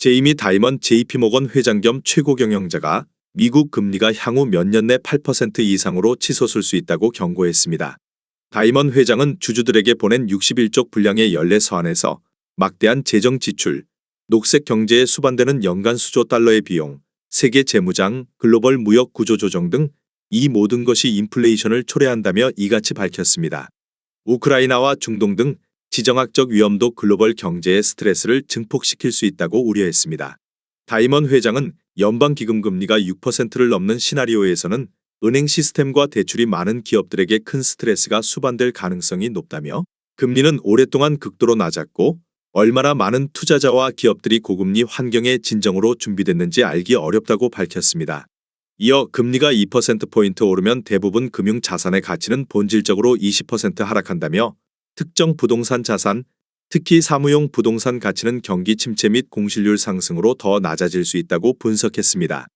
제이미 다이먼 JP모건 회장 겸 최고 경영자가 미국 금리가 향후 몇 년 내 8% 이상으로 치솟을 수 있다고 경고했습니다. 다이먼 회장은 주주들에게 보낸 61쪽 분량의 연례 서한에서 막대한 재정 지출, 녹색 경제에 수반되는 연간 수조 달러의 비용, 세계 재무장, 글로벌 무역 구조 조정 등 이 모든 것이 인플레이션을 초래한다며 이같이 밝혔습니다. 우크라이나와 중동 등 지정학적 위험도 글로벌 경제의 스트레스를 증폭시킬 수 있다고 우려했습니다. 다이먼 회장은 연방기금 금리가 6%를 넘는 시나리오에서는 은행 시스템과 대출이 많은 기업들에게 큰 스트레스가 수반될 가능성이 높다며 금리는 오랫동안 극도로 낮았고 얼마나 많은 투자자와 기업들이 고금리 환경에 진정으로 준비됐는지 알기 어렵다고 밝혔습니다. 이어 금리가 2%포인트 오르면 대부분 금융 자산의 가치는 본질적으로 20% 하락한다며 특정 부동산 자산, 특히 사무용 부동산 가치는 경기 침체 및 공실률 상승으로 더 낮아질 수 있다고 분석했습니다.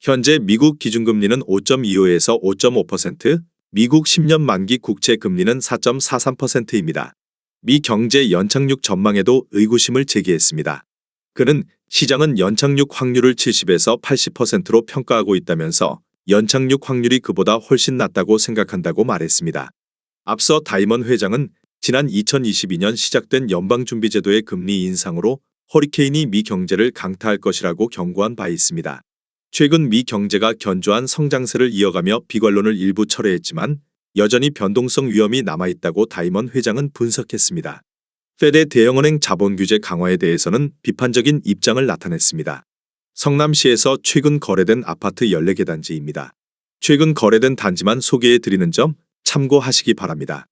현재 미국 기준금리는 5.25에서 5.5%, 미국 10년 만기 국채 금리는 4.43%입니다. 미 경제 연착륙 전망에도 의구심을 제기했습니다. 그는 시장은 연착륙 확률을 70에서 80%로 평가하고 있다면서 연착륙 확률이 그보다 훨씬 낮다고 생각한다고 말했습니다. 앞서 다이먼 회장은 지난 2022년 시작된 연방준비제도의 금리 인상으로 허리케인이 미 경제를 강타할 것이라고 경고한 바 있습니다. 최근 미 경제가 견조한 성장세를 이어가며 비관론을 일부 철회했지만 여전히 변동성 위험이 남아있다고 다이먼 회장은 분석했습니다. 페드 대형은행 자본 규제 강화에 대해서는 비판적인 입장을 나타냈습니다. 성남시에서 최근 거래된 아파트 14개 단지입니다. 최근 거래된 단지만 소개해 드리는 점 참고하시기 바랍니다.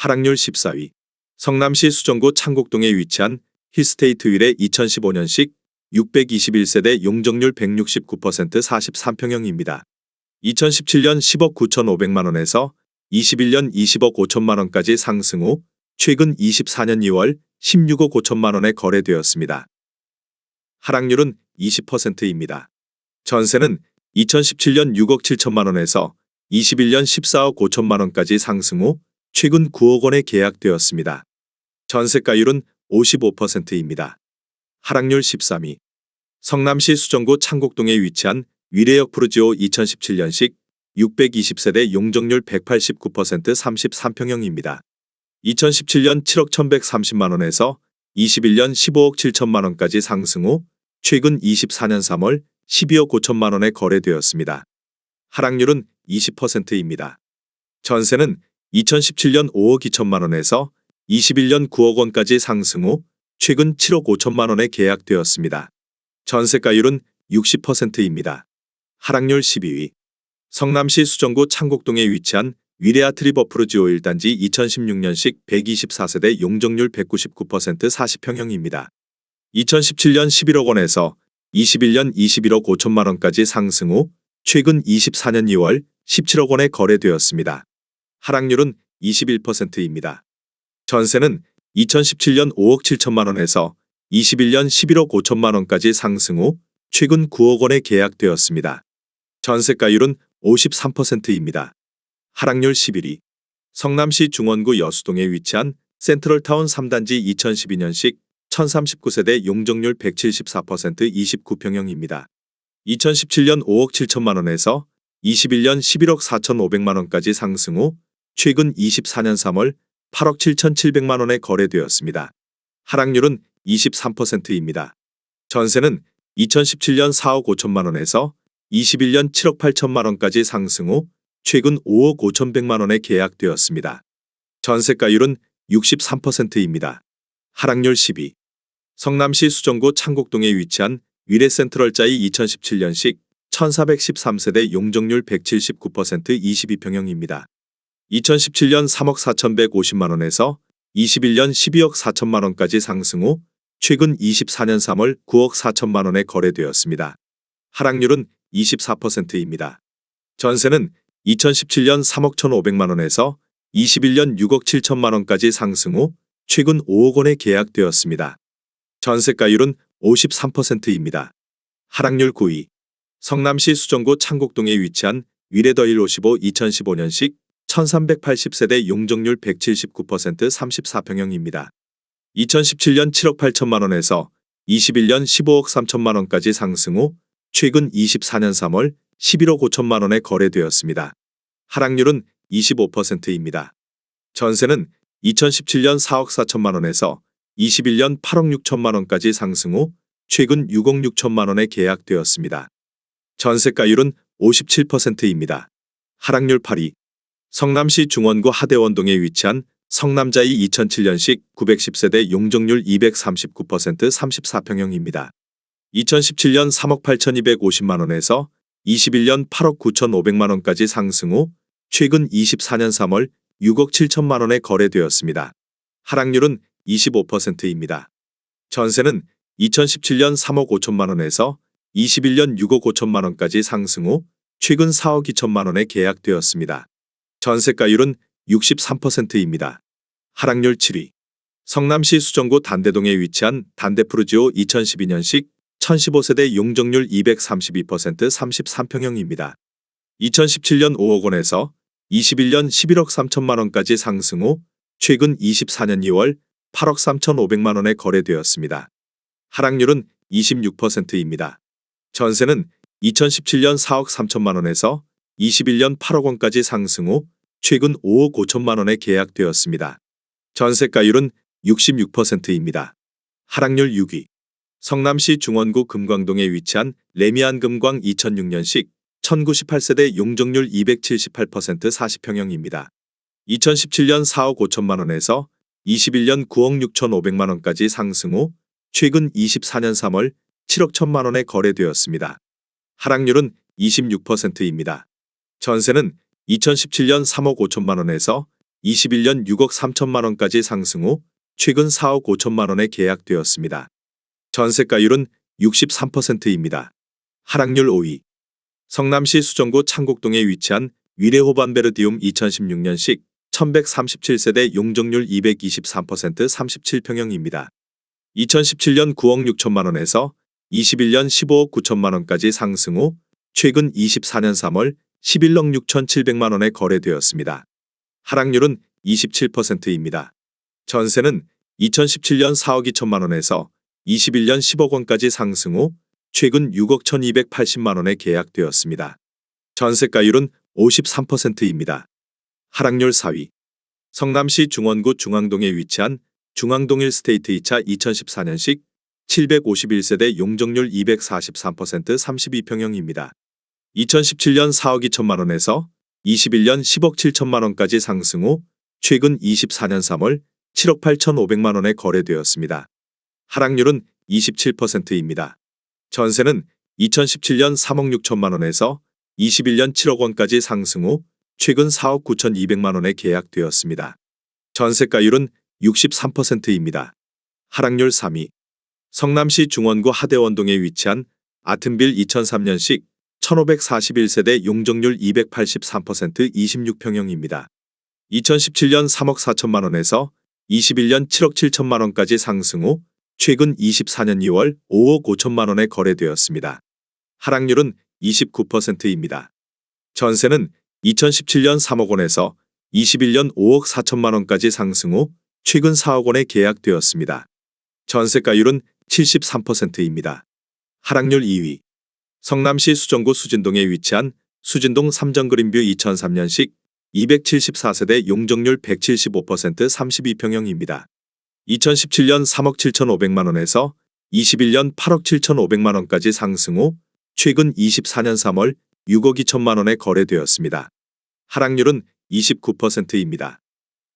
하락률 14위. 성남시 수정구 창곡동에 위치한 힐스테이트 윌의 2015년식 621세대 용적률 169% 43평형입니다. 2017년 10억 9,500만 원에서 21년 20억 5천만 원까지 상승 후 최근 24년 2월 16억 5천만 원에 거래되었습니다. 하락률은 20%입니다. 전세는 2017년 6억 7천만 원에서 21년 14억 5천만 원까지 상승 후 최근 9억 원에 계약되었습니다. 전세가율은 55%입니다. 하락률 13위. 성남시 수정구 창곡동에 위치한 위례역 프루지오 2017년식 620세대 용적률 189% 33평형입니다. 2017년 7억 1130만 원에서 21년 15억 7천만 원까지 상승 후 최근 24년 3월 12억 5천만 원에 거래되었습니다. 하락률은 20%입니다. 전세는 2017년 5억 2천만 원에서 21년 9억 원까지 상승 후 최근 7억 5천만 원에 계약되었습니다. 전세가율은 60%입니다. 하락률 12위. 성남시 수정구 창곡동에 위치한 위레아 트 리버프루지오 1단지 2016년식 124세대 용적률 199% 40평형입니다. 2017년 11억 원에서 21년 21억 5천만 원까지 상승 후 최근 24년 2월 17억 원에 거래되었습니다. 하락률은 21%입니다. 전세는 2017년 5억 7천만 원에서 21년 11억 5천만 원까지 상승 후 최근 9억 원에 계약되었습니다. 전세가율은 53%입니다. 하락률 11위. 성남시 중원구 여수동에 위치한 센트럴타운 3단지 2012년식 1039세대 용적률 174% 29평형입니다. 2017년 5억 7천만 원에서 21년 11억 4천 5백만 원까지 상승 후 최근 24년 3월 8억 7천7백만 원에 거래되었습니다. 하락률은 23%입니다. 전세는 2017년 4억 5천만 원에서 21년 7억 8천만 원까지 상승 후 최근 5억 5천1백만 원에 계약되었습니다. 전세가율은 63%입니다. 하락률 12. 성남시 수정구 창곡동에 위치한 위례 센트럴자이 2017년식 1413세대 용적률 179% 22평형입니다. 2017년 3억 4,150만 원에서 21년 12억 4천만 원까지 상승 후 최근 24년 3월 9억 4천만 원에 거래되었습니다. 하락률은 24%입니다. 전세는 2017년 3억 1,500만 원에서 21년 6억 7천만 원까지 상승 후 최근 5억 원에 계약되었습니다. 전세가율은 53%입니다. 하락률 9위. 성남시 수정구 창곡동에 위치한 위레더일 55 2015년식 1380세대 용적률 179% 34평형입니다. 2017년 7억 8천만 원에서 21년 15억 3천만 원까지 상승 후 최근 24년 3월 11억 5천만 원에 거래되었습니다. 하락률은 25%입니다. 전세는 2017년 4억 4천만 원에서 21년 8억 6천만 원까지 상승 후 최근 6억 6천만 원에 계약되었습니다. 전세가율은 57%입니다. 하락률 8위. 성남시 중원구 하대원동에 위치한 성남자이 2007년식 910세대 용적률 239% 34평형입니다. 2017년 3억 8,250만 원에서 21년 8억 9,500만 원까지 상승 후 최근 24년 3월 6억 7천만 원에 거래되었습니다. 하락률은 25%입니다. 전세는 2017년 3억 5천만 원에서 21년 6억 5천만 원까지 상승 후 최근 4억 2천만 원에 계약되었습니다. 전세가율은 63%입니다. 하락률 7위. 성남시 수정구 단대동에 위치한 단대푸르지오 2012년식 1015세대 용적률 232% 33평형입니다. 2017년 5억 원에서 21년 11억 3천만 원까지 상승 후 최근 24년 2월 8억 3천5백만 원에 거래되었습니다. 하락률은 26%입니다. 전세는 2017년 4억 3천만 원에서 21년 8억 원까지 상승 후 최근 5억 5천만 원에 계약되었습니다. 전세가율은 66%입니다. 하락률 6위. 성남시 중원구 금광동에 위치한 레미안 금광 2006년식 1098세대 용적률 278% 40평형입니다. 2017년 4억 5천만 원에서 21년 9억 6천5백만 원까지 상승 후 최근 24년 3월 7억 1천만 원에 거래되었습니다. 하락률은 26%입니다. 전세는 2017년 3억 5천만 원에서 21년 6억 3천만 원까지 상승 후 최근 4억 5천만 원에 계약되었습니다. 전세가율은 63%입니다. 하락률 5위. 성남시 수정구 창곡동에 위치한 위레호반베르디움 2016년식 1137세대 용적률 223% 37평형입니다. 2017년 9억 6천만 원에서 21년 15억 9천만 원까지 상승 후 최근 24년 3월 11억 6천 7백만 원에 거래되었습니다. 하락률은 27%입니다. 전세는 2017년 4억 2천만 원에서 21년 10억 원까지 상승 후 최근 6억 1280만 원에 계약되었습니다. 전세가율은 53%입니다. 하락률 4위. 성남시 중원구 중앙동에 위치한 중앙동 1스테이트 2차 2014년식 751세대 용적률 243% 32평형입니다. 2017년 4억 2천만 원에서 21년 10억 7천만 원까지 상승 후 최근 24년 3월 7억 8천5백만 원에 거래되었습니다. 하락률은 27%입니다. 전세는 2017년 3억 6천만 원에서 21년 7억 원까지 상승 후 최근 4억 9천 2백만 원에 계약되었습니다. 전세가율은 63%입니다. 하락률 3위. 성남시 중원구 하대원동에 위치한 아튼빌 2003년식 1541세대 용적률 283% 26평형입니다. 2017년 3억 4천만 원에서 21년 7억 7천만 원까지 상승 후 최근 24년 2월 5억 5천만 원에 거래되었습니다. 하락률은 29%입니다. 전세는 2017년 3억 원에서 21년 5억 4천만 원까지 상승 후 최근 4억 원에 계약되었습니다. 전세가율은 73%입니다. 하락률 2위. 성남시 수정구 수진동에 위치한 수진동 삼정그린뷰 2003년식 274세대 용적률 175% 32평형입니다. 2017년 3억 7천5백만 원에서 21년 8억 7천5백만 원까지 상승 후 최근 24년 3월 6억 2천만 원에 거래되었습니다. 하락률은 29%입니다.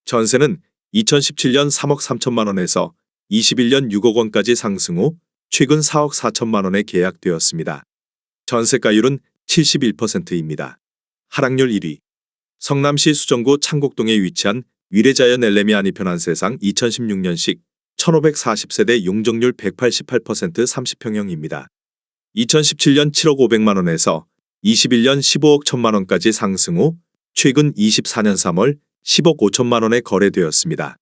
전세는 2017년 3억 3천만 원에서 21년 6억 원까지 상승 후 최근 4억 4천만 원에 계약되었습니다. 전세가율은 71%입니다. 하락률 1위. 성남시 수정구 창곡동에 위치한 위례자연 엘레미 아니 편한 세상 2016년식 1540세대 용적률 188% 30평형입니다. 2017년 7억 5백만 원에서 21년 15억 1천만 원까지 상승 후 최근 24년 3월 10억 5천만 원에 거래되었습니다.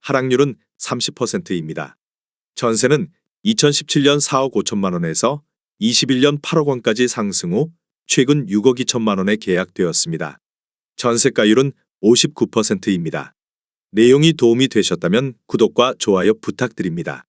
하락률은 30%입니다. 전세는 2017년 4억 5천만 원에서 21년 8억 원까지 상승 후 최근 6억 2천만 원에 계약되었습니다. 전세가율은 59%입니다. 내용이 도움이 되셨다면 구독과 좋아요 부탁드립니다.